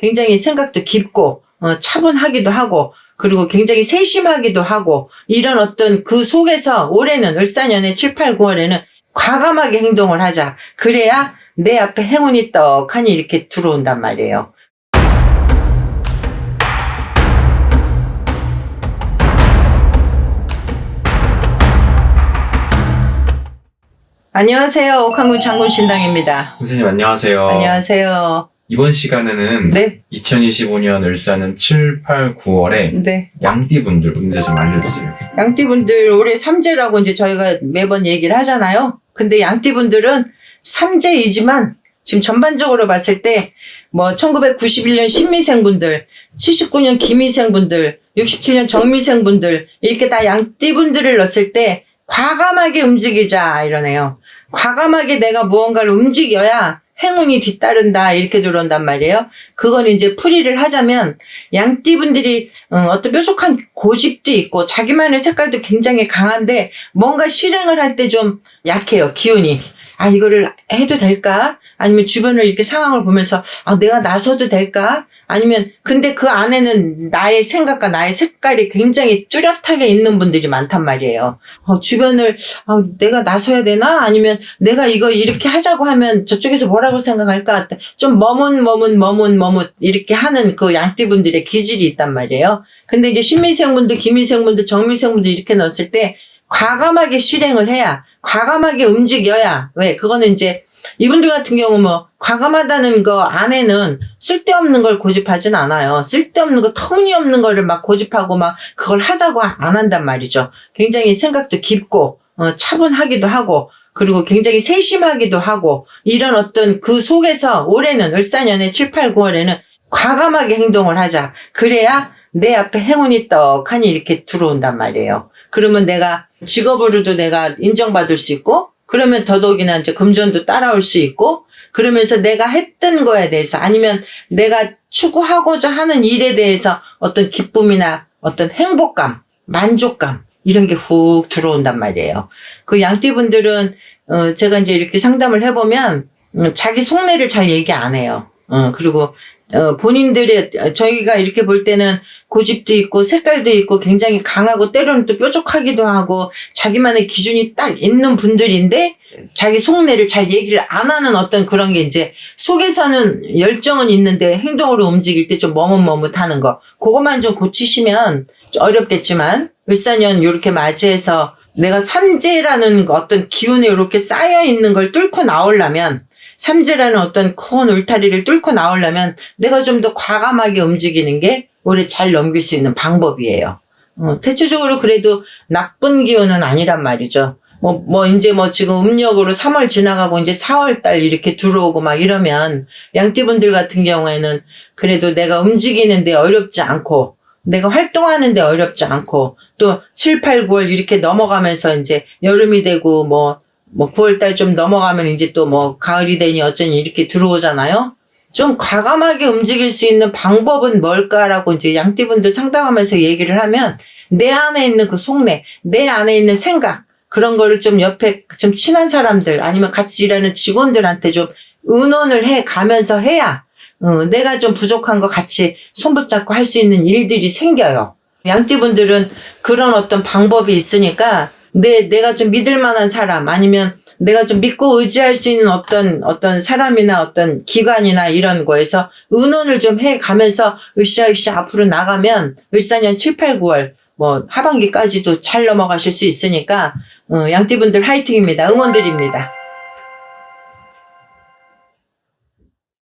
굉장히 생각도 깊고 어, 차분하기도 하고 그리고 굉장히 세심하기도 하고 이런 어떤 그 속에서 올해는 을사년에 7, 8, 9월에는 과감하게 행동을 하자. 그래야 내 앞에 행운이 떡하니 이렇게 들어온단 말이에요. 안녕하세요. 옥한군 장군신당입니다. 선생님 안녕하세요. 안녕하세요. 이번 시간에는 네, 2025년 을사는 7, 8, 9월에 네. 양띠분들 운세 좀 알려주세요. 양띠분들 올해 삼재라고 이제 저희가 매번 얘기를 하잖아요. 근데 양띠분들은 삼재이지만 지금 전반적으로 봤을 때 뭐 1991년 신미생분들, 79년 기미생분들, 67년 정미생분들 이렇게 다 양띠분들을 넣었을 때 과감하게 움직이자 이러네요. 과감하게 내가 무언가를 움직여야 행운이 뒤따른다 이렇게 들어온단 말이에요. 그건 이제 풀이를 하자면 양띠분들이 어, 어떤 뾰족한 고집도 있고 자기만의 색깔도 굉장히 강한데 뭔가 실행을 할 때 좀 약해요 기운이. 아 이거를 해도 될까? 아니면 주변을 이렇게 상황을 보면서 아 내가 나서도 될까? 아니면 근데 그 안에는 나의 생각과 나의 색깔이 굉장히 뚜렷하게 있는 분들이 많단 말이에요. 어, 주변을 아, 내가 나서야 되나? 아니면 내가 이거 이렇게 하자고 하면 저쪽에서 뭐라고 생각할까? 좀 머문 머문 머문 머문 이렇게 하는 그 양띠분들의 기질이 있단 말이에요. 근데 이제 신미생분들, 김미생분들, 정미생분들 이렇게 넣었을 때 과감하게 실행을 해야 과감하게 움직여야 왜 그거는 이제 이분들 같은 경우 뭐 과감하다는 거 안에는 쓸데없는 걸 고집하진 않아요. 쓸데없는 거 터무니없는 거를 막 고집하고 막 그걸 하자고 안 한단 말이죠. 굉장히 생각도 깊고 어, 차분하기도 하고 그리고 굉장히 세심하기도 하고 이런 어떤 그 속에서 올해는 을사년에 7, 8, 9월에는 과감하게 행동을 하자. 그래야 내 앞에 행운이 떡하니 이렇게 들어온단 말이에요. 그러면 내가 직업으로도 내가 인정받을 수 있고 그러면 더더욱이나 이제 금전도 따라올 수 있고 그러면서 내가 했던 거에 대해서 아니면 내가 추구하고자 하는 일에 대해서 어떤 기쁨이나 어떤 행복감, 만족감 이런 게 훅 들어온단 말이에요. 그 양띠분들은 어 제가 이제 이렇게 상담을 해보면 음, 자기 속내를 잘 얘기 안 해요. 어 그리고 어 본인들의 어, 저희가 이렇게 볼 때는 고집도 있고 색깔도 있고 굉장히 강하고 때로는 또 뾰족하기도 하고 자기만의 기준이 딱 있는 분들인데 자기 속내를 잘 얘기를 안 하는 어떤 그런 게 이제 속에서는 열정은 있는데 행동으로 움직일 때 좀 머뭇머뭇하는 거. 그것만 좀 고치시면 좀 어렵겠지만 을사년 이렇게 맞이해서 내가 삼재라는 어떤 기운에 이렇게 쌓여 있는 걸 뚫고 나오려면 삼재라는 어떤 큰 울타리를 뚫고 나오려면 내가 좀 더 과감하게 움직이는 게 올해 잘 넘길 수 있는 방법이에요. 어, 대체적으로 그래도 나쁜 기운은 아니란 말이죠. 뭐, 뭐, 이제 뭐 지금 음력으로 3월 지나가고 이제 4월 달 이렇게 들어오고 막 이러면 양띠분들 같은 경우에는 그래도 내가 움직이는데 어렵지 않고 내가 활동하는데 어렵지 않고 또 7, 8, 9월 이렇게 넘어가면서 이제 여름이 되고 뭐, 뭐 9월 달 좀 넘어가면 이제 또 뭐 가을이 되니 어쩌니 이렇게 들어오잖아요. 좀 과감하게 움직일 수 있는 방법은 뭘까라고 이제 양띠분들 상담하면서 얘기를 하면 내 안에 있는 그 속내, 내 안에 있는 생각, 그런 거를 좀 옆에 좀 친한 사람들 아니면 같이 일하는 직원들한테 좀 의논을 해 가면서 해야 어, 내가 좀 부족한 거 같이 손붙잡고 할 수 있는 일들이 생겨요. 양띠분들은 그런 어떤 방법이 있으니까 내, 내가 좀 믿을 만한 사람 아니면 내가 좀 믿고 의지할 수 있는 어떤, 어떤 사람이나 어떤 기관이나 이런 거에서 의논을 좀 해 가면서 으쌰으쌰 앞으로 나가면 을사년 7, 8, 9월 뭐 하반기까지도 잘 넘어가실 수 있으니까 어, 양띠분들 화이팅입니다. 응원드립니다.